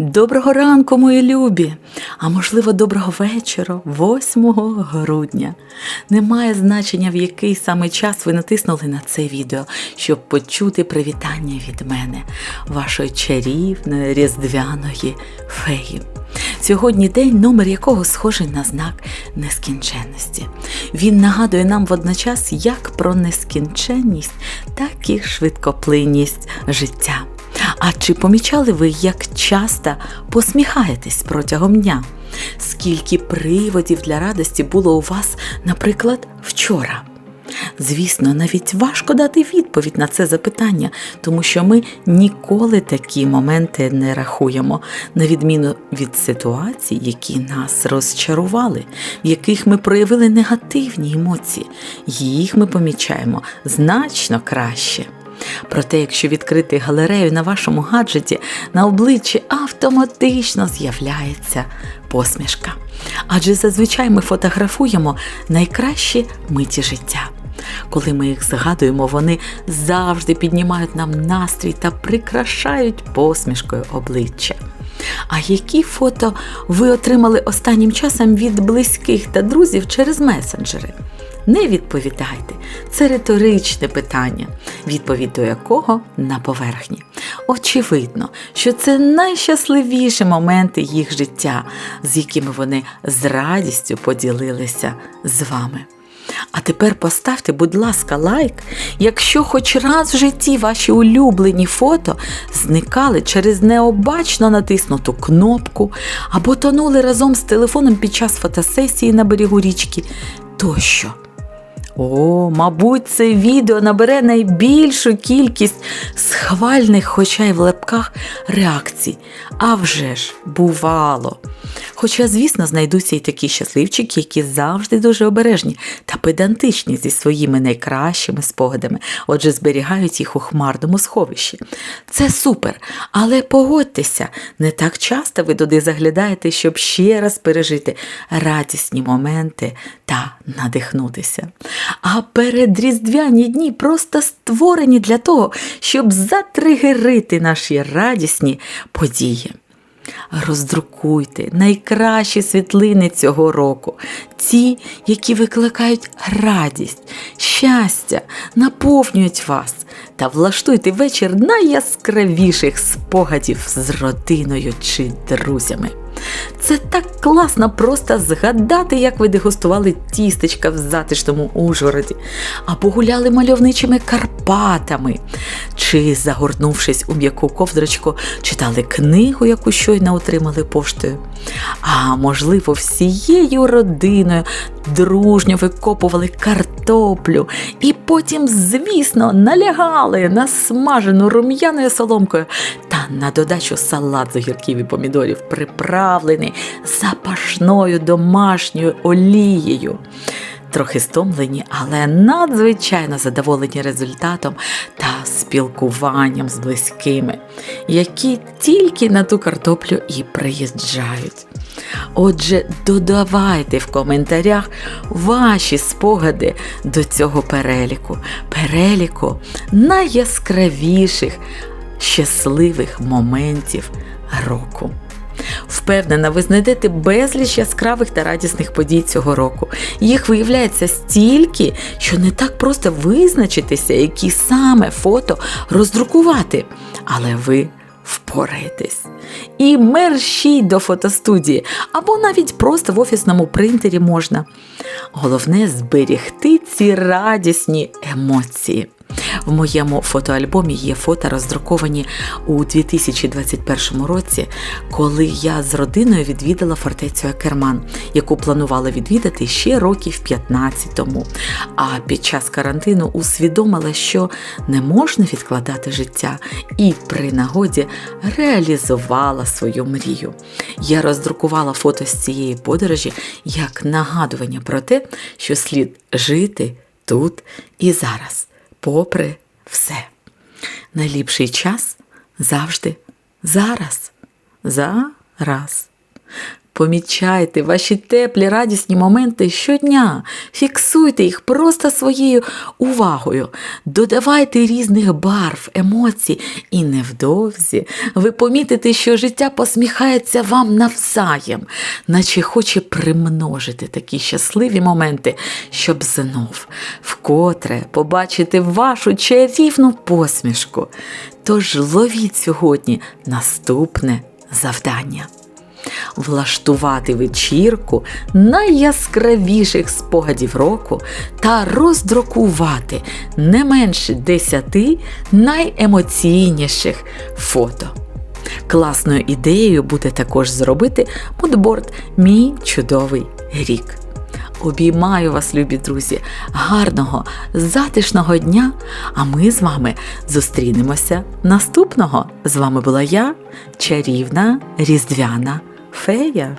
Доброго ранку, мої любі! А можливо, доброго вечора, 8 грудня. Немає значення, в який саме час ви натиснули на це відео, щоб почути привітання від мене, вашої чарівної різдвяної феї. Сьогодні день, номер якого схожий на знак нескінченності. Він нагадує нам водночас як про нескінченність, так і швидкоплинність життя. А чи помічали ви, як часто посміхаєтесь протягом дня? Скільки приводів для радості було у вас, наприклад, вчора? Звісно, навіть важко дати відповідь на це запитання, тому що ми ніколи такі моменти не рахуємо, на відміну від ситуацій, які нас розчарували, в яких ми проявили негативні емоції. Їх ми помічаємо значно краще. Проте, якщо відкрити галерею на вашому гаджеті, на обличчі автоматично з'являється посмішка. Адже зазвичай ми фотографуємо найкращі миті життя. Коли ми їх згадуємо, вони завжди піднімають нам настрій та прикрашають посмішкою обличчя. А які фото ви отримали останнім часом від близьких та друзів через месенджери? Не відповідайте. Це риторичне питання, відповідь до якого на поверхні. Очевидно, що це найщасливіші моменти їх життя, з якими вони з радістю поділилися з вами. А тепер поставте, будь ласка, лайк, якщо хоч раз в житті ваші улюблені фото зникали через необачно натиснуту кнопку або тонули разом з телефоном під час фотосесії на берегу річки тощо. О, мабуть, це відео набере найбільшу кількість схвальних, хоча й в лепках, реакцій. А вже ж, бувало. Хоча, звісно, знайдуться і такі щасливчики, які завжди дуже обережні та педантичні зі своїми найкращими спогадами, отже, зберігають їх у хмарному сховищі. Це супер, але погодьтеся, не так часто ви туди заглядаєте, щоб ще раз пережити радісні моменти та надихнутися. А передріздвяні дні просто створені для того, щоб затригерити наші радісні події. Роздрукуйте найкращі світлини цього року, ті, які викликають радість, щастя, наповнюють вас та влаштуйте вечір найяскравіших спогадів з родиною чи друзями. Це так класно просто згадати, як ви дегустували тістечка в затишному Ужгороді, або гуляли мальовничими Карпатами, чи, загорнувшись у м'яку ковдрочку, читали книгу, яку щойно отримали поштою. А можливо, всією родиною дружньо викопували картоплю і потім, звісно, налягали на смажену рум'яною соломкою на додачу салат з огірків і помідорів, приправлений запашною домашньою олією. Трохи стомлені, але надзвичайно задоволені результатом та спілкуванням з близькими, які тільки на ту картоплю і приїжджають. Отже, додавайте в коментарях ваші спогади до цього переліку, переліку найяскравіших щасливих моментів року. Впевнена, ви знайдете безліч яскравих та радісних подій цього року. Їх виявляється стільки, що не так просто визначитися, які саме фото роздрукувати. Але ви впораєтесь. І мерщій до фотостудії, або навіть просто в офісному принтері можна. Головне зберігти ці радісні емоції. В моєму фотоальбомі є фото, роздруковані у 2021 році, коли я з родиною відвідала фортецю Акерман, яку планувала відвідати ще років 15 тому. А під час карантину усвідомила, що не можна відкладати життя, і при нагоді реалізувала свою мрію. Я роздрукувала фото з цієї подорожі як нагадування про те, що слід жити тут і зараз попри все. Найліпший час завжди зараз. Зараз. Помічайте ваші теплі радісні моменти щодня, фіксуйте їх просто своєю увагою, додавайте різних барв, емоцій, і невдовзі ви помітите, що життя посміхається вам навзаєм, наче хоче примножити такі щасливі моменти, щоб знов вкотре побачити вашу чарівну посмішку. Тож ловіть сьогодні наступне завдання. Влаштувати вечірку найяскравіших спогадів року та роздрукувати не менше 10 найемоційніших фото. Класною ідеєю буде також зробити мудборд Мій чудовий рік. Обіймаю вас, любі друзі, гарного, затишного дня. А ми з вами зустрінемося наступного. З вами була я, чарівна різдвяна feia.